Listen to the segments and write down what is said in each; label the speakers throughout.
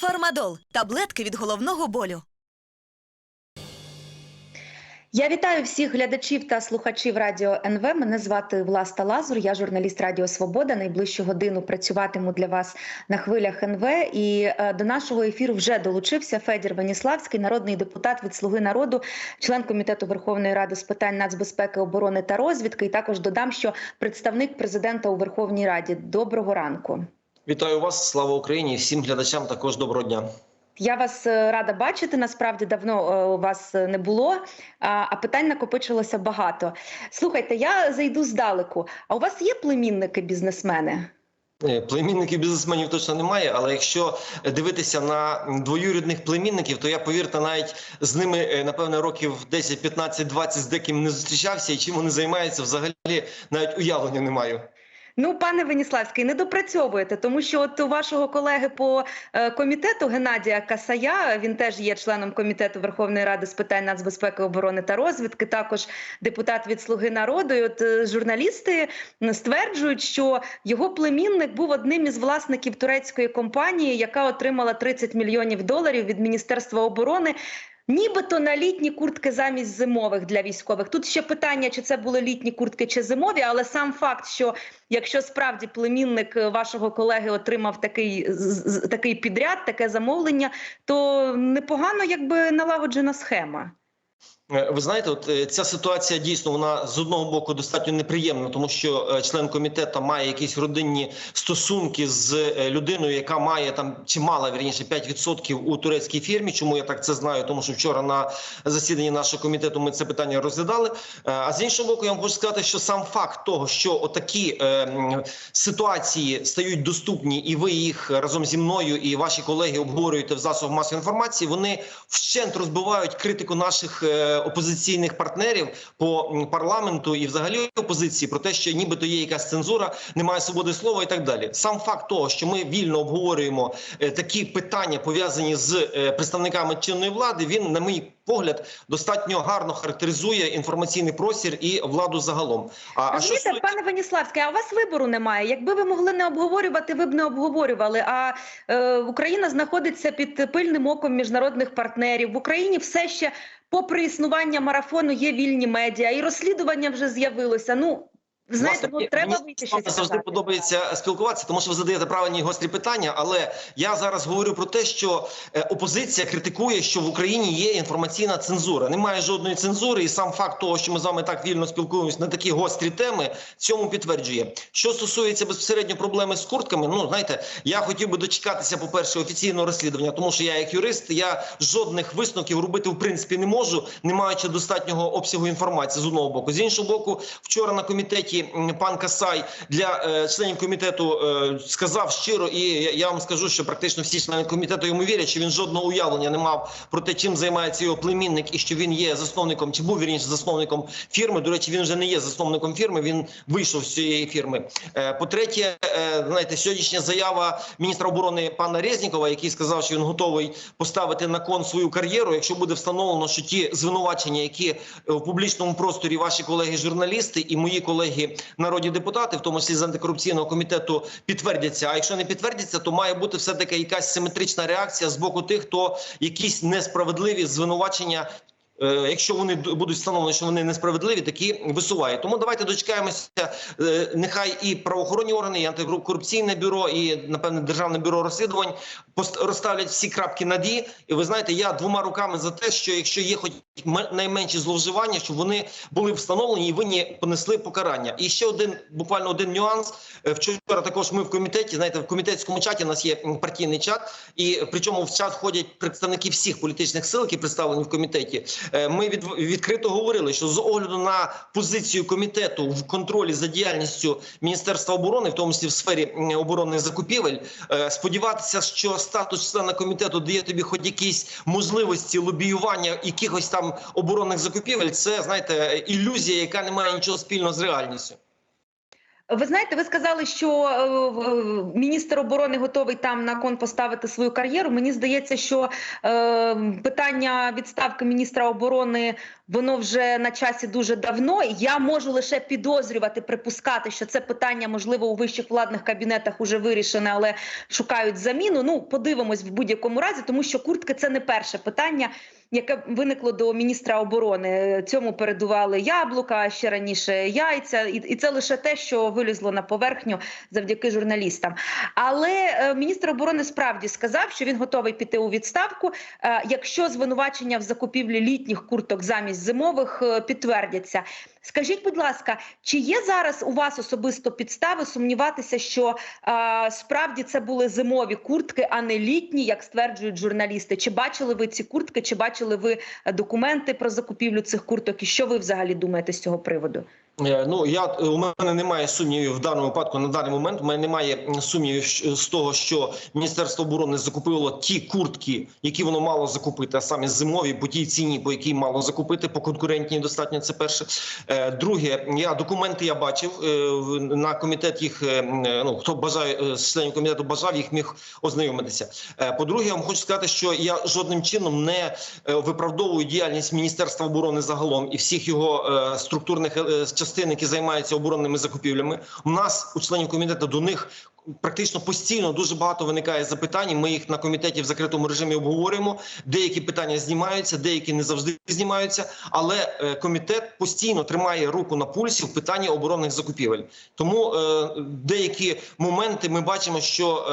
Speaker 1: Фармадол таблетки від головного болю.
Speaker 2: Я вітаю всіх глядачів та слухачів радіо НВ. Мене звати Власта Лазур. Я журналіст Радіо Свобода. Найближчу годину працюватиму для вас на хвилях НВ. І е, до нашого ефіру вже долучився Федір Веніславський, народний депутат від Слуги народу, член комітету Верховної Ради з питань нацбезпеки, оборони та розвідки. І також додам, що представник президента у Верховній Раді. Доброго ранку.
Speaker 3: Вітаю вас, слава Україні! Всім глядачам також доброго дня.
Speaker 2: Я вас е, рада бачити. Насправді давно е, у вас не було, а, питань накопичилося багато. Слухайте, я зайду здалеку. А у вас є племінники бізнесмени?
Speaker 3: Е, Племінників бізнесменів точно немає, але якщо дивитися на двоюрідних племінників, то я повірте, навіть з ними напевне років 10, 15, 20 з деким не зустрічався, і чим вони займаються, взагалі навіть уявлення не маю.
Speaker 2: Ну, пане Веніславський, не допрацьовуєте, тому що от у вашого колеги по е, комітету Геннадія Касая, він теж є членом комітету Верховної Ради з питань нацбезпеки, оборони та розвідки, також депутат від Слуги народу. І от е, журналісти стверджують, що його племінник був одним із власників турецької компанії, яка отримала 30 мільйонів доларів від Міністерства оборони. Нібито на літні куртки замість зимових для військових. Тут ще питання, чи це були літні куртки чи зимові, але сам факт, що якщо справді племінник е, вашого колеги отримав такий, такий підряд, таке замовлення, то непогано якби налагоджена схема.
Speaker 3: Е, Ви знаєте, от е, ця ситуація дійсно вона з одного боку достатньо неприємна, тому що е, член комітету має якісь родинні стосунки з людиною, яка має там чи мала вірніше 5% у турецькій фірмі. Чому я так це знаю? Тому що вчора на засіданні нашого комітету ми це питання розглядали. А з іншого боку, я вам хочу сказати, що сам факт того, що отакі е, ситуації стають доступні, і ви їх разом зі мною і ваші колеги обговорюєте в засобах масової інформації, вони вщент розбивають критику наших опозиційних партнерів по парламенту і взагалі опозиції про те, що нібито є якась цензура, немає свободи слова і так далі. Сам факт того, що ми вільно обговорюємо е, такі питання пов'язані з е, представниками чинної влади, він, на мій погляд, достатньо гарно характеризує інформаційний простір і владу загалом. А, а що
Speaker 2: Розумієте, пане Веніславське, а у вас вибору немає. Якби ви могли не обговорювати, ви б не обговорювали. А е, Україна знаходиться під пильним оком міжнародних партнерів. В Україні все ще, попри існування марафону, є вільні медіа, і розслідування вже з'явилося. Ну знаєте, ну треба вийти щось
Speaker 3: завжди
Speaker 2: сказати.
Speaker 3: подобається спілкуватися, тому що ви задаєте правильні гострі питання. Але я зараз говорю про те, що е, опозиція критикує, що в Україні є інформаційна цензура. Немає жодної цензури, і сам факт того, що ми з вами так вільно спілкуємося на такі гострі теми, цьому підтверджує. Що стосується безпосередньо проблеми з куртками, ну знаєте, я хотів би дочекатися, по перше, офіційного розслідування, тому що я, як юрист, я жодних висновків робити в принципі не можу, не маючи достатнього обсягу інформації з одного боку. З іншого боку, вчора на комітеті м, пан Касай для е, членів комітету е, сказав щиро, і я, вам скажу, що практично всі члени комітету йому вірять, що він жодного уявлення не мав про те, чим займається його племінник, і що він є засновником, чи був вірніше засновником фірми. До речі, він вже не є засновником фірми. Він вийшов з цієї фірми. Е, По-третє, е, знаєте, сьогоднішня заява міністра оборони пана Резнікова, який сказав, що він готовий поставити на кон свою кар'єру, якщо буде встановлено, що ті звинувачення, які в публічному просторі ваші колеги-журналісти і мої колеги народні депутати, в тому числі з антикорупційного комітету, підтвердяться. А якщо не підтвердяться, то має бути все таки якась симетрична реакція з боку тих, хто якісь несправедливі звинувачення. е, Якщо вони будуть встановлені, що вони несправедливі, такі висуває. Тому давайте дочекаємося. е, Нехай і правоохоронні органи, і антикорупційне бюро, і напевне державне бюро розслідувань розставлять всі крапки над «і». І ви знаєте, я двома руками за те, що якщо є хоч найменші зловживання, щоб вони були встановлені і винні понесли покарання. І ще один буквально один нюанс. Е, Вчора також ми в комітеті. Знаєте, в комітетському чаті у нас є партійний чат, і причому в чат входять представники всіх політичних сил, які представлені в комітеті. Е, Ми від, відкрито говорили, що з огляду на позицію комітету в контролі за діяльністю Міністерства оборони, в тому числі в сфері оборонних закупівель, е, сподіватися, що статус члена комітету дає тобі хоч якісь можливості лобіювання якихось там оборонних закупівель. Це знаєте ілюзія, яка не має нічого спільного з реальністю.
Speaker 2: Ви знаєте, ви сказали, що е, міністр оборони готовий там на кон поставити свою кар'єру. Мені здається, що е, питання відставки міністра оборони воно вже на часі дуже давно. Я можу лише підозрювати, припускати, що це питання можливо у вищих владних кабінетах уже вирішене, але шукають заміну. Ну подивимось в будь-якому разі, тому що куртки це не перше питання. Яке виникло до міністра оборони, цьому передували яблука, ще раніше яйця, і, це лише те, що вилізло на поверхню завдяки журналістам. Але е, міністр оборони справді сказав, що він готовий піти у відставку, е, якщо звинувачення в закупівлі літніх курток замість зимових е, підтвердяться. Скажіть, будь ласка, чи є зараз у вас особисто підстави сумніватися, що е, справді це були зимові куртки, а не літні, як стверджують журналісти? Чи бачили ви ці куртки, чи бачили ви е, документи про закупівлю цих курток? І що ви взагалі думаєте з цього приводу?
Speaker 3: Е, Ну я у мене немає сумнівів в даному випадку. На даний момент у мене немає сумнівів з того, що Міністерство оборони закупило ті куртки, які воно мало закупити, а саме зимові по тій ціні, по якій мало закупити, по конкурентній достатньо. Це перше. Е, Друге, я документи я бачив е, на комітет. Їх е, е, ну хто бажає е, з членів комітету бажав, їх міг ознайомитися. Е, По-друге, я вам хочу сказати, що я жодним чином не е, виправдовую діяльність Міністерства оборони загалом і всіх його е, структурних е, частин, які займаються оборонними закупівлями. У нас у членів комітету до них. Практично постійно дуже багато виникає запитань. Ми їх на комітеті в закритому режимі обговорюємо. Деякі питання знімаються, деякі не завжди знімаються. Але е, комітет постійно тримає руку на пульсі в питанні оборонних закупівель. Тому е, деякі моменти ми бачимо, що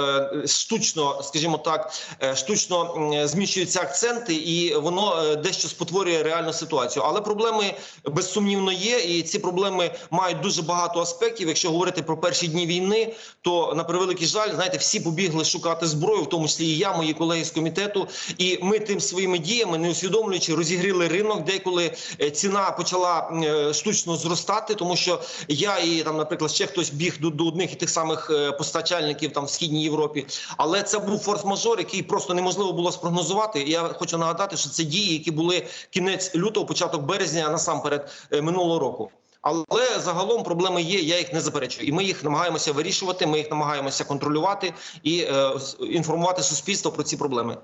Speaker 3: е, штучно, скажімо так, штучно зміщуються акценти, і воно дещо спотворює реальну ситуацію. Але проблеми безсумнівно є, і ці проблеми мають дуже багато аспектів. Якщо говорити про перші дні війни, то на превеликий жаль, знаєте, всі побігли шукати зброю, в тому числі і я, мої колеги з комітету. І ми тим своїми діями, не усвідомлюючи, розігріли ринок, деколи е, ціна почала е, штучно зростати, тому що я і там, наприклад, ще хтось біг до, до одних і тих самих е, постачальників там в східній Європі. Але це був форс-мажор, який просто неможливо було спрогнозувати. Я хочу нагадати, що це дії, які були кінець лютого, початок березня, насамперед минулого року. Але загалом проблеми є. Я їх не заперечую, і ми їх намагаємося вирішувати. Ми їх намагаємося контролювати і е, інформувати суспільство про ці проблеми.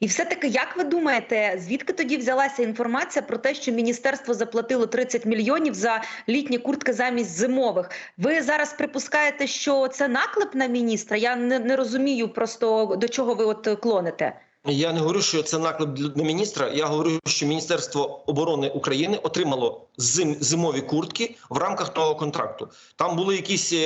Speaker 2: І все-таки, як ви думаєте, звідки тоді взялася інформація про те, що міністерство заплатило 30 мільйонів за літні куртки замість зимових? Ви зараз припускаєте, що це наклеп на міністра? Я не, не розумію просто до чого ви от клоните.
Speaker 3: Я не говорю, що це наклеп для міністра. Я говорю, що Міністерство оборони України отримало зим, зимові куртки в рамках того контракту. Там були якісь е,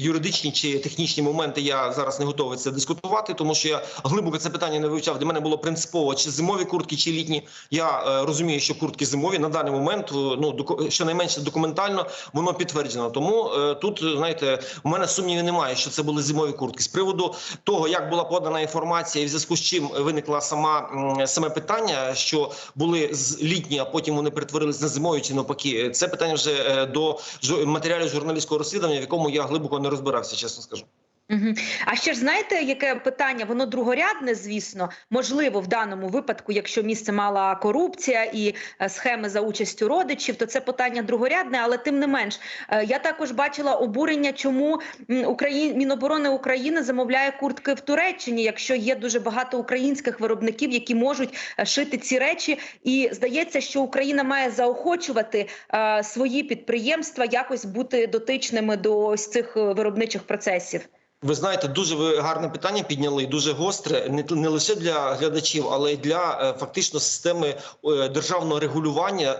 Speaker 3: юридичні чи технічні моменти. Я зараз не готовий це дискутувати, тому що я глибоко це питання не вивчав. Для мене було принципово чи зимові куртки, чи літні. Я е, розумію, що куртки зимові на даний момент. е, Ну щонайменше документально воно підтверджено. Тому тут знаєте, у мене сумнівів немає, що це були зимові куртки. З приводу того, як була подана інформація, і в зв'язку з чим виникла сама саме питання, що були з літні, а потім вони перетворились на зимові чи навпаки. Це питання вже е, до матеріалів журналістського розслідування, в якому я глибоко не розбирався, чесно скажу.
Speaker 2: Угу. А ще ж знаєте, яке питання? Воно другорядне, звісно, можливо, в даному випадку, якщо місце мала корупція і е, схеми за участю родичів, то це питання другорядне, але тим не менш, е, я також бачила обурення, чому Україн... Міноборони України замовляє куртки в Туреччині, якщо є дуже багато українських виробників, які можуть е, шити ці речі. І здається, що Україна має заохочувати свої підприємства якось бути дотичними до ось цих виробничих процесів.
Speaker 3: Ви знаєте, дуже ви гарне питання підняли, дуже гостре, не не лише для глядачів, але й для е, фактично системи е, державного регулювання,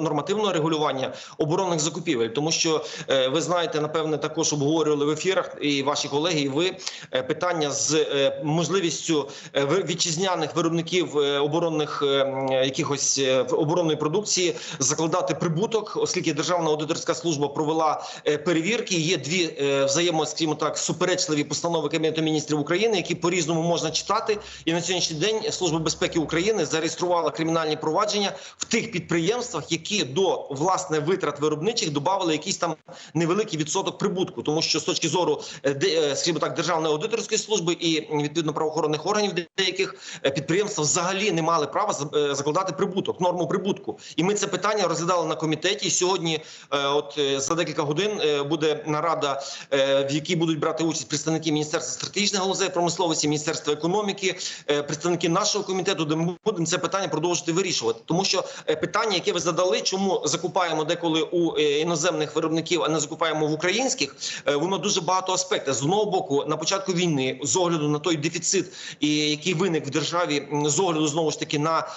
Speaker 3: нормативного регулювання оборонних закупівель. Тому що е, ви знаєте, напевне, також обговорювали в ефірах і ваші колеги, і ви питання з можливістю вітчизняних виробників оборонних якихось оборонної продукції закладати прибуток, оскільки Державна аудиторська служба провела перевірки. Є дві взаємо, скажімо так, суперечні суперечливі постанови Кабінету міністрів України, які по різному можна читати. І на сьогоднішній день Служба безпеки України зареєструвала кримінальні провадження в тих підприємствах, які до власне витрат виробничих додавали якийсь там невеликий відсоток прибутку, тому що з точки зору е, е, скажімо так державної аудиторської служби і відповідно правоохоронних органів деяких е, підприємств взагалі не мали права закладати прибуток, норму прибутку. І ми це питання розглядали на комітеті. І сьогодні, от за декілька годин, буде нарада, в якій будуть брати участь представники міністерства стратегічних галузей промисловості, міністерства економіки, е, представники нашого комітету, де ми будемо це питання продовжувати вирішувати. Тому що е, питання, яке ви задали, чому закупаємо деколи у е, іноземних виробників, а не закупаємо в українських, воно дуже багато аспектів. З одного боку, на початку війни, з огляду на той дефіцит, який виник в державі, з огляду знову ж таки на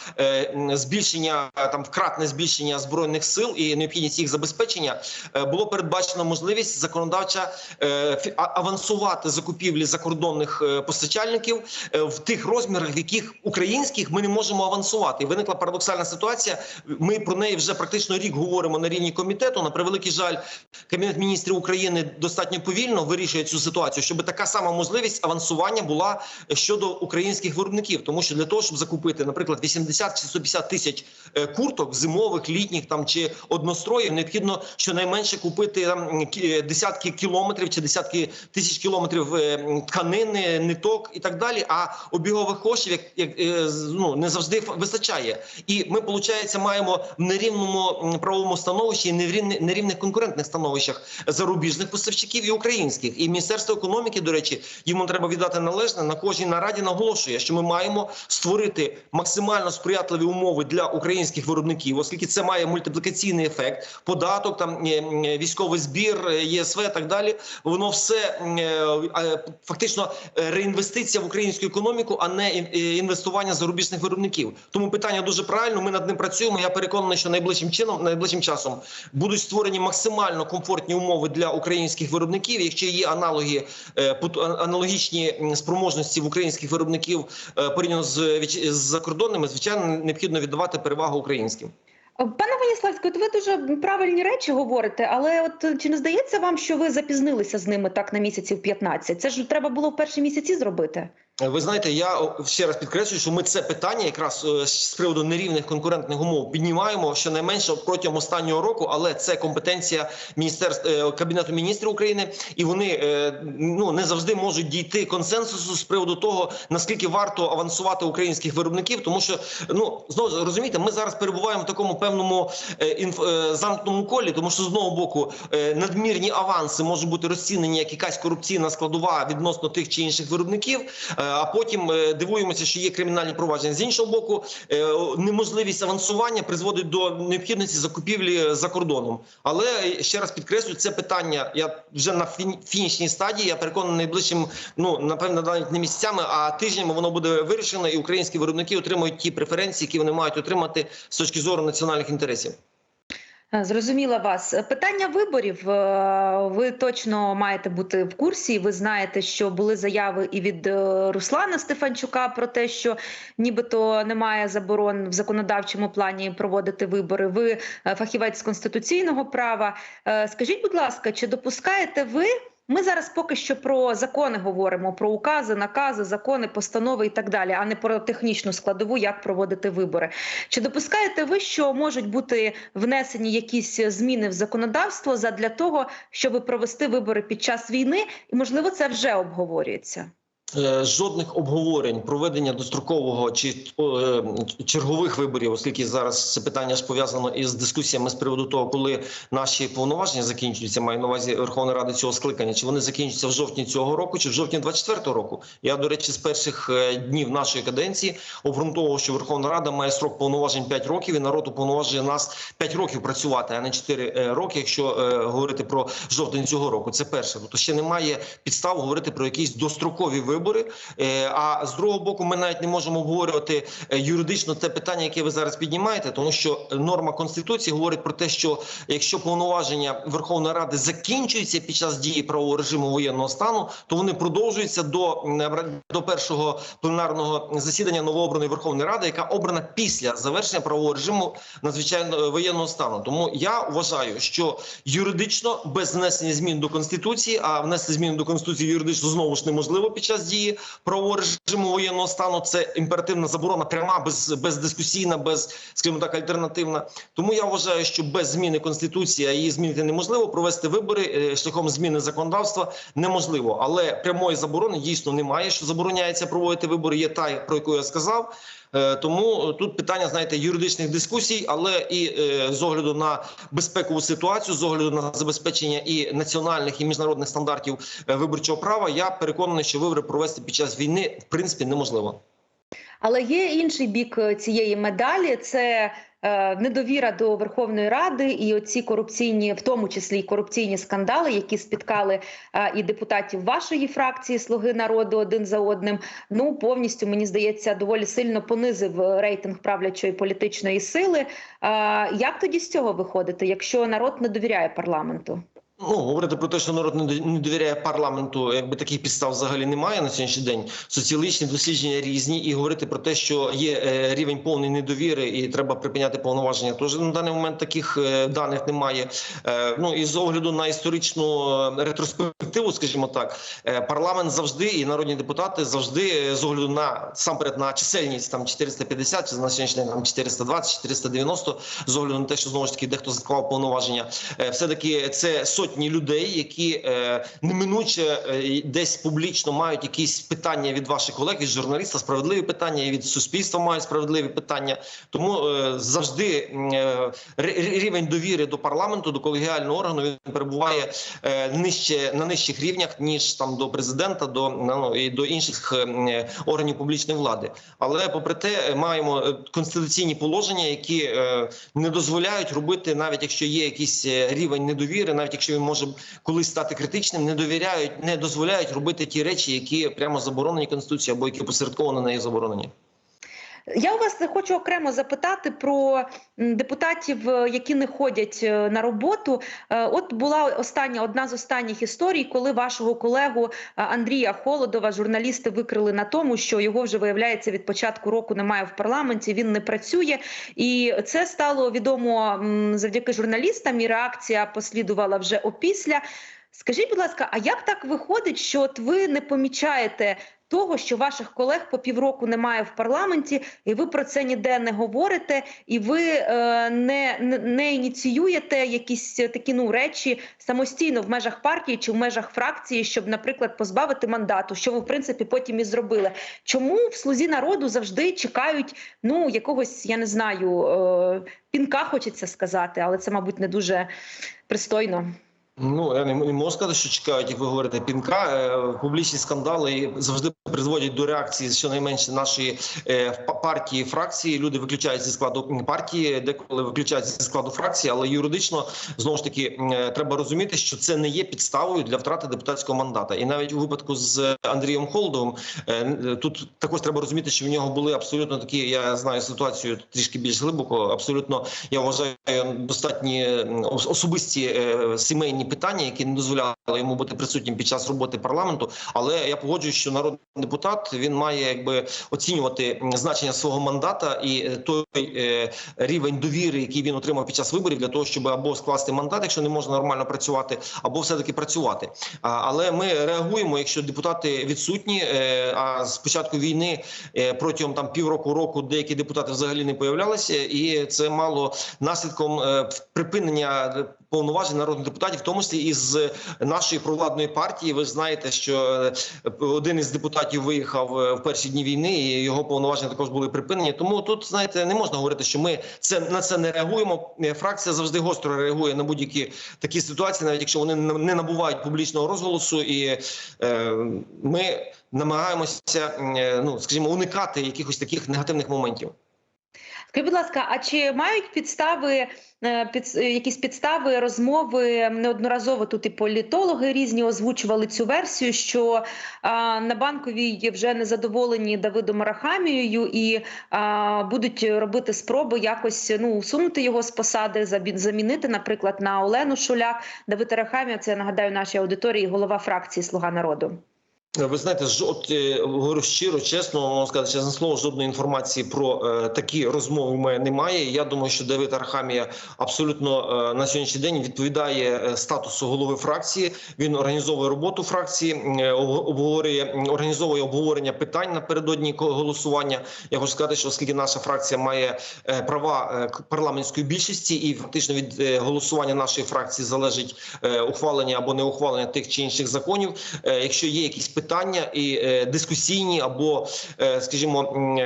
Speaker 3: збільшення там вкратне збільшення збройних сил і необхідність їх забезпечення, було передбачено можливість законодавча е, фі- закупівлі закордонних е, постачальників е, в тих розмірах, в яких українських ми не можемо авансувати. Виникла парадоксальна ситуація. Ми про неї вже практично рік говоримо на рівні комітету. На превеликий жаль, кабінет міністрів України достатньо повільно вирішує цю ситуацію, щоб така сама можливість авансування була щодо українських виробників, тому що для того, щоб закупити, наприклад, 80 чи 150 тисяч е, курток зимових, літніх там чи одностроїв, необхідно щонайменше купити там десятки кілометрів чи десятки тисяч кілометрів е, м, тканини, ниток і так далі. А обігових коштів як, як е, ну не завжди вистачає. І ми, виходить, маємо в нерівному правовому становищі і нерівних, нерівних конкурентних становищах зарубіжних поставщиків і українських. І міністерство економіки, до речі, йому треба віддати належне на кожній нараді наголошує, що ми маємо створити максимально сприятливі умови для українських виробників, оскільки це має мультиплікаційний ефект, податок, там е, е, військовий збір, е, ЄСВ, і так далі. Воно все е, е, фактично е, реінвестиція в українську економіку, а не ін- е, інвестування зарубіжних виробників. Тому питання дуже правильно. Ми над ним працюємо. Я переконаний, що найближчим чином, найближчим часом будуть створені максимально комфортні умови для українських виробників. Якщо є аналоги е, аналогічні спроможності в українських виробників е, порівняно з з закордонними, звичайно, необхідно віддавати перевагу українським.
Speaker 2: Пане Веніславський, от ви дуже правильні речі говорите, але от чи не здається вам, що ви запізнилися з ними так на місяців 15? Це ж треба було в перші місяці зробити.
Speaker 3: Е, Ви знаєте, я ще раз підкреслюю, що ми це питання якраз е, з приводу нерівних конкурентних умов піднімаємо щонайменше протягом останнього року, але це компетенція міністерств е, кабінету міністрів України, і вони ну не завжди можуть дійти консенсусу з приводу того, наскільки варто авансувати українських виробників, тому що ну знову розумієте, ми зараз перебуваємо в такому певному інф, замкнутому колі, тому що з одного боку надмірні аванси можуть бути розцінені як якась корупційна складова відносно тих чи інших виробників. А потім е, дивуємося, що є кримінальні провадження. З іншого боку, е, неможливість авансування призводить до необхідності закупівлі за кордоном. Але ще раз підкреслюю, це питання. Я вже на фін- фінішній стадії. Я переконаний, найближчим, ну напевно, навіть не місяцями, а тижнями воно буде вирішено, і українські виробники отримують ті преференції, які вони мають отримати з точки зору національних інтересів.
Speaker 2: Е, Зрозуміла вас. Питання виборів. е, Ви точно маєте бути в курсі. Ви знаєте, що були заяви і від е, Руслана Стефанчука про те, що нібито немає заборон в законодавчому плані проводити вибори. Ви е, фахівець з конституційного права. Е, Скажіть, будь ласка, чи допускаєте ви? Ми зараз поки що про закони говоримо: про укази, накази, закони, постанови і так далі, а не про технічну складову, як проводити вибори. Чи допускаєте ви, що можуть бути внесені якісь зміни в законодавство задля того, щоб провести вибори під час війни, і можливо це вже обговорюється?
Speaker 3: Е, Жодних обговорень проведення дострокового чи е, чергових виборів, оскільки зараз це питання ж пов'язано із дискусіями з приводу того, коли наші повноваження закінчуються, маю на увазі Верховної Ради цього скликання, чи вони закінчаться в жовтні цього року, чи в жовтні 24-го року. Я до речі, з перших е, днів нашої каденції обґрунтовував, що Верховна Рада має срок повноважень 5 років, і народ уповноважує нас 5 років працювати, а не 4 роки, якщо говорити про жовтень цього року. Це перше. Тобто ще немає підстав говорити про якісь дострокові вибори. Вибори. Е, А з другого боку, ми навіть не можемо обговорювати е, юридично те питання, яке ви зараз піднімаєте, тому що норма конституції говорить про те, що якщо повноваження Верховної Ради закінчуються під час дії правового режиму воєнного стану, то вони продовжуються до, до першого пленарного засідання новообраної Верховної Ради, яка обрана після завершення правового режиму надзвичайно воєнного стану. Тому я вважаю, що юридично без внесення змін до конституції, а внести зміни до конституції юридично знову ж неможливо під час дії правового режиму воєнного стану. Це імперативна заборона, пряма, без бездискусійна, без скажімо так, альтернативна. Тому я вважаю, що без зміни конституції, її змінити неможливо, провести вибори е, шляхом зміни законодавства неможливо. Але прямої заборони дійсно немає. Що забороняється проводити вибори, є та про яку я сказав. Е, Тому тут питання, знаєте, юридичних дискусій, але і е, з огляду на безпекову ситуацію, з огляду на забезпечення і національних і міжнародних стандартів е, виборчого права, я переконаний, що вибори провести під час війни в принципі неможливо.
Speaker 2: Але є інший бік е, цієї медалі: це е, недовіра до Верховної Ради і оці корупційні, в тому числі й корупційні скандали, які спіткали е, і депутатів вашої фракції Слуги народу один за одним. Ну повністю мені здається, доволі сильно понизив е, рейтинг правлячої політичної сили. Е, як тоді з цього виходити, якщо народ не довіряє парламенту?
Speaker 3: Ну, говорити про те, що народ не довіряє парламенту, якби таких підстав взагалі немає на сьогоднішній день. Соціологічні дослідження різні, і говорити про те, що є е, рівень повної недовіри, і треба припиняти повноваження. Тож на даний момент таких е, даних немає. Е, Ну і з огляду на історичну ретроспективу, скажімо так, парламент завжди і народні депутати завжди з огляду на сам перед на чисельність там 450, чи на сьогоднішній день там 420, 490, з огляду на те, що знову ж таки дехто склав повноваження, все таки це сотні людей, які е, неминуче е, десь публічно мають якісь питання від ваших колег, від журналіста, справедливі питання, і від суспільства мають справедливі питання. Тому е, завжди е, рівень довіри до парламенту, до колегіального органу він перебуває е, нижче на нижчих рівнях ніж там до президента, до ну, і до інших е, е, органів публічної влади. Але попри те, маємо е, конституційні положення, які е, не дозволяють робити, навіть якщо є якийсь е, рівень недовіри, навіть якщо він може колись стати критичним, не довіряють, не дозволяють робити ті речі, які прямо заборонені конституцією або які посередковано нею заборонені.
Speaker 2: Я у вас хочу окремо запитати про депутатів, е, які не ходять е, на роботу. Е, От була остання одна з останніх історій, коли вашого колегу Андрія Холодова журналісти викрили на тому, що його вже виявляється від початку року немає в парламенті. Він не працює, і це стало відомо завдяки журналістам. І реакція послідувала вже опісля. Скажіть, будь ласка, а як так виходить, що от ви не помічаєте того, що ваших колег по півроку немає в парламенті, і ви про це ніде не говорите, і ви е, не, не, ініціюєте якісь такі ну речі самостійно в межах партії чи в межах фракції, щоб, наприклад, позбавити мандату, що ви в принципі потім і зробили. Чому в слузі народу завжди чекають ну якогось, я не знаю, е, пінка хочеться сказати, але це, мабуть, не дуже пристойно.
Speaker 3: Ну я не, можу сказати, що чекають, як ви говорите, пінка. Е, Публічні скандали завжди призводять до реакції щонайменше нашої е, партії фракції. Люди виключають зі складу партії, деколи виключають зі складу фракції, але юридично знову ж таки е, треба розуміти, що це не є підставою для втрати депутатського мандата. І навіть у випадку з Андрієм Холдовим тут також треба розуміти, що в нього були абсолютно такі. Я знаю ситуацію трішки більш глибоко. Абсолютно я вважаю достатні особисті сімейні питання, які не дозволяли йому бути присутнім під час роботи парламенту. Але я погоджуюсь, що народний депутат він має якби оцінювати значення свого мандата і е, той е, рівень довіри, який він отримав під час виборів, для того, щоб або скласти мандат, якщо не можна нормально працювати, або все таки працювати. А, Але ми реагуємо, якщо депутати відсутні. е, А з початку війни е, протягом там півроку року деякі депутати взагалі не появлялися, і це мало наслідком е, припинення повноважень народних депутатів, тому числі із нашої провладної партії. Ви знаєте, що е, один із депутатів виїхав е, в перші дні війни, і його повноваження також були припинені. Тому тут знаєте, не можна говорити, що ми це на це не реагуємо. Е, Фракція завжди гостро реагує на будь-які такі ситуації, навіть якщо вони не набувають публічного розголосу, і е, ми намагаємося, ну скажімо, уникати якихось таких негативних моментів.
Speaker 2: Скажіть, будь ласка, а чи мають підстави е, під, е, якісь підстави розмови неодноразово тут і політологи різні озвучували цю версію, що а, на банковій вже незадоволені Давидом Арахамією і а, будуть робити спроби якось ну усунути його з посади, замінити, наприклад, на Олену Шуляк. Давид Арахамія, це нагадаю нашій аудиторії, голова фракції Слуга народу.
Speaker 3: Ви знаєте, жод, е, говорю щиро, чесно, сказати, чесне слово, жодної інформації про е, такі розмови в мене немає. Я думаю, що Давид Архамія абсолютно е, на сьогоднішній день відповідає е, статусу голови фракції. Він організовує роботу фракції, е, обговорює, організовує обговорення питань напередодні голосування. Я хочу сказати, що оскільки наша фракція має е, права парламентської більшості, і фактично від е, голосування нашої фракції залежить е, ухвалення або не ухвалення тих чи інших законів. Е, Якщо є якісь питання і е, дискусійні, або, е, скажімо,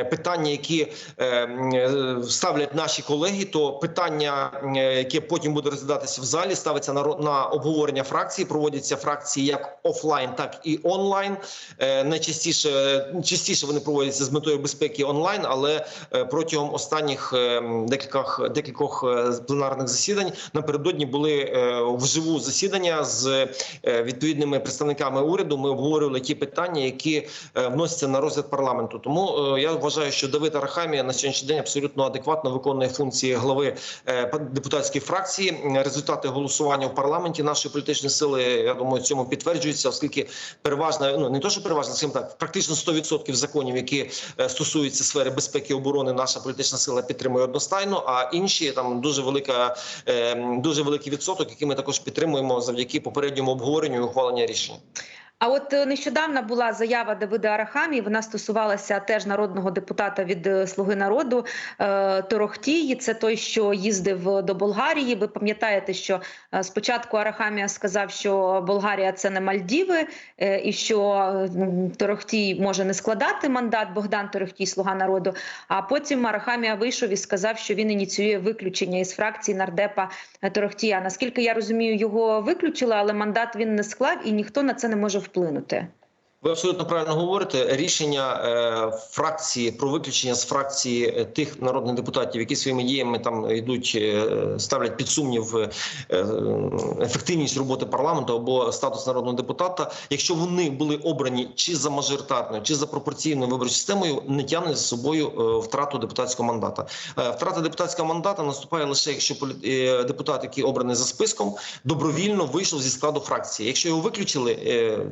Speaker 3: питання, які е, ставлять наші колеги, то питання, яке потім буде розглядатися в залі, ставиться на на обговорення фракції. Проводяться фракції як офлайн, так і онлайн. Найчастіше частіше вони проводяться з метою безпеки онлайн, але протягом останніх декількох декількох пленарних засідань напередодні були вживу засідання з відповідними представниками уряду. Ми обговорювали ті питання, які е, вносяться на розгляд парламенту. Тому е, я вважаю, що Давид Арахамія на сьогоднішній день абсолютно адекватно виконує функції глави е, депутатської фракції. Результати голосування в парламенті нашої політичної сили я думаю, цьому підтверджуються, оскільки переважна ну не то, що переважна, скажімо так, практично 100% законів, які стосуються сфери безпеки і оборони, наша політична сила підтримує одностайно. А інші там дуже велика, дуже великий відсоток, який ми також підтримуємо завдяки попередньому обговоренню і ухваленню рішення.
Speaker 2: А от е, нещодавно була заява Давида Арахамії. Вона стосувалася теж народного депутата від е, Слуги народу е, Торохтії. Це той, що їздив до Болгарії. Ви пам'ятаєте, що спочатку Арахамія сказав, що Болгарія це не Мальдіви, і що Торохтій може не складати мандат Богдан Торохтій, Слуга народу. А потім Арахамія вийшов і сказав, що він ініціює виключення із фракції нардепа Торохтія. Наскільки я розумію, його виключили, але мандат він не склав, і ніхто на це не може вплинути.
Speaker 3: Ви абсолютно правильно говорите. Рішення е, фракції про виключення з фракції е, тих народних депутатів, які своїми діями там йдуть, е, ставлять під сумнів е, ефективність роботи парламенту або статус народного депутата. Якщо вони були обрані чи за мажоритарною, чи за пропорційною виборчою системою, не тягне за собою втрату депутатського мандата. Втрата депутатського мандата наступає лише якщо депутат, який обраний за списком, добровільно вийшов зі складу фракції. Якщо його виключили,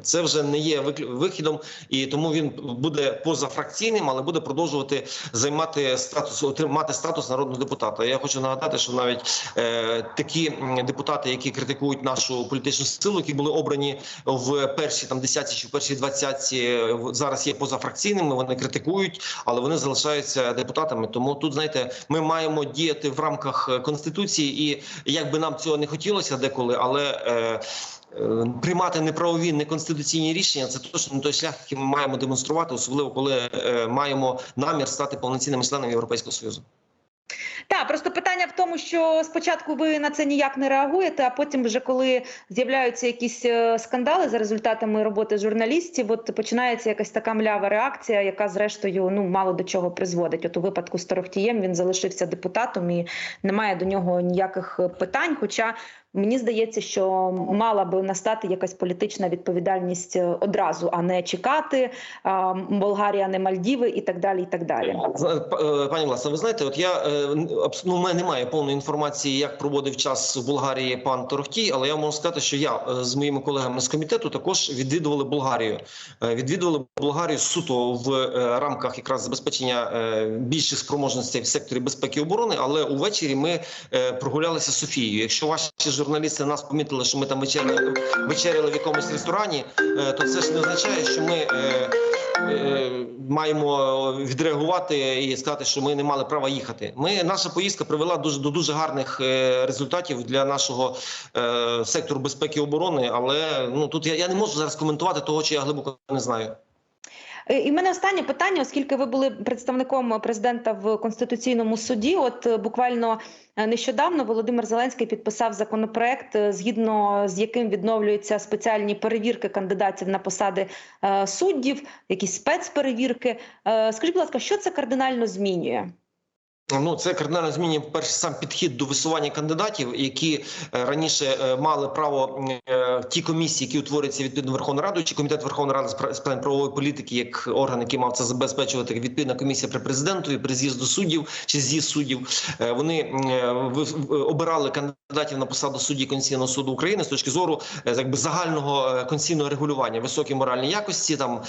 Speaker 3: це вже не є виклю- вихідом, і тому він буде позафракційним, але буде продовжувати займати статус, отримати статус народного депутата. Я хочу нагадати, що навіть е, такі депутати, які критикують нашу політичну силу, які були обрані в перші там десятці чи в першій двадцятці, в- зараз є позафракційними. Вони критикують, але вони залишаються депутатами. Тому тут знаєте, ми маємо діяти в рамках е, конституції, і як би нам цього не хотілося деколи, але е, е, приймати неправові неконституційні рішення це точно не той шлях, який ми маємо демонструвати, особливо коли е, маємо намір стати повноцінними членами Європейського союзу.
Speaker 2: Так, просто питання в тому, що спочатку ви на це ніяк не реагуєте, а потім, вже коли з'являються якісь е, скандали за результатами роботи журналістів, от починається якась така млява реакція, яка зрештою ну мало до чого призводить. От у випадку з Торохтієм він залишився депутатом і немає до нього ніяких е, питань. Хоча мені здається, що мала би настати якась політична відповідальність е, одразу, а не чекати Болгарія, не Мальдіви і так далі. І так далі.
Speaker 3: П- е, Пані Власне, ви знаєте, от я е, ну, в мене немає повної інформації, як проводив час в Болгарії пан Торохтій, але я можу сказати, що я е, з моїми колегами з комітету також відвідували Болгарію. Е, Відвідували Болгарію суто в е, рамках якраз забезпечення е, більших спроможностей в секторі безпеки і оборони. Але увечері ми е, прогулялися Софією. Якщо ваші журналісти нас помітили, що ми там вечеряли, вечеряли в якомусь ресторані, е, то це ж не означає, що ми. е, е, маємо відреагувати і сказати, що ми не мали права їхати. Ми наша поїздка привела дуже до дуже гарних результатів для нашого сектору безпеки і оборони. Але ну тут я, я не можу зараз коментувати того, що я глибоко не знаю.
Speaker 2: Е, І в мене останнє питання, оскільки ви були представником президента в конституційному суді. От е, буквально е, нещодавно Володимир Зеленський підписав законопроект, згідно з яким відновлюються спеціальні перевірки кандидатів на посади суддів, якісь спецперевірки. Скажіть, будь ласка, що це кардинально змінює?
Speaker 3: Ну, це кардинально змінює перше сам підхід до висування кандидатів, які е, раніше е, мали право е, ті комісії, які утворюються відповідно Верховною Радою, чи комітет Верховної Ради з питань правової політики, як орган, який мав це забезпечувати, відповідна комісія при президентові, при з'їзду суддів чи з'їзд суддів. Вони обирали кандидатів на посаду судді Конституційного суду України з точки зору якби загального конституційного регулювання, високі моральні якості, там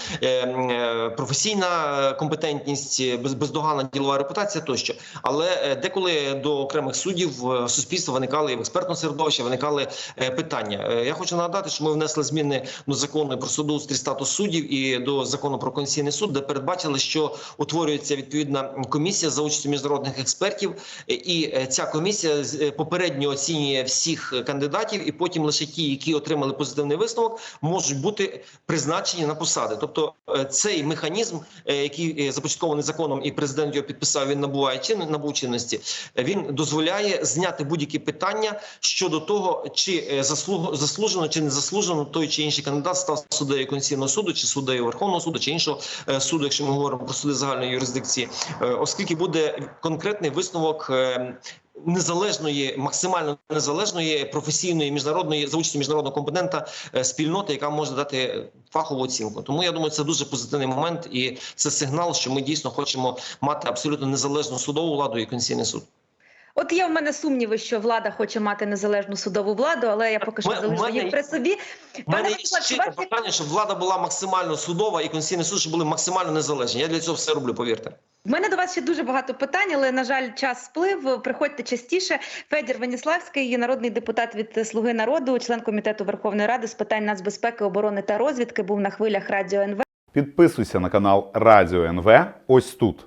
Speaker 3: професійна компетентність, без- бездоганна ділова репутація тощо. Але е, деколи до окремих суддів е, суспільства виникали в експертному середовищі виникали е, питання. Я хочу нагадати, що ми внесли зміни до закону про судоустрій статус суддів і до закону про конституційний суд, де передбачили, що утворюється відповідна комісія за участю міжнародних експертів, і ця комісія попередньо оцінює всіх кандидатів, і потім лише ті, які отримали позитивний висновок, можуть бути призначені на посади. Тобто цей механізм, який започаткований законом, і президент його підписав, він набуває чин чинності. е, Він дозволяє зняти будь-які питання щодо того, чи е, заслужено чи не заслужено той чи інший кандидат став суддею Конституційного суду, чи суддею Верховного суду, чи іншого е, суду, якщо ми говоримо про суди загальної юрисдикції, Е, оскільки буде конкретний висновок. Незалежної, максимально незалежної професійної міжнародної за участю міжнародного компонента е, спільноти, яка може дати фахову оцінку. Тому я думаю, це дуже позитивний момент, і це сигнал, що ми дійсно хочемо мати абсолютно незалежну судову владу і конституційний суд.
Speaker 2: От є в мене сумніви, що влада хоче мати незалежну судову владу, але я поки що залишу їх при собі.
Speaker 3: У мене є бажання, щоб влада була максимально судова і конституційний суд, щоб були максимально незалежні. Я для цього все роблю. Повірте.
Speaker 2: В мене до вас ще дуже багато питань, але на жаль, час сплив. Приходьте частіше. Федір Веніславський, є народний депутат від Слуги народу, член комітету Верховної Ради з питань нацбезпеки, оборони та розвідки, був на хвилях радіо НВ.
Speaker 4: Підписуйся на канал Радіо НВ ось тут.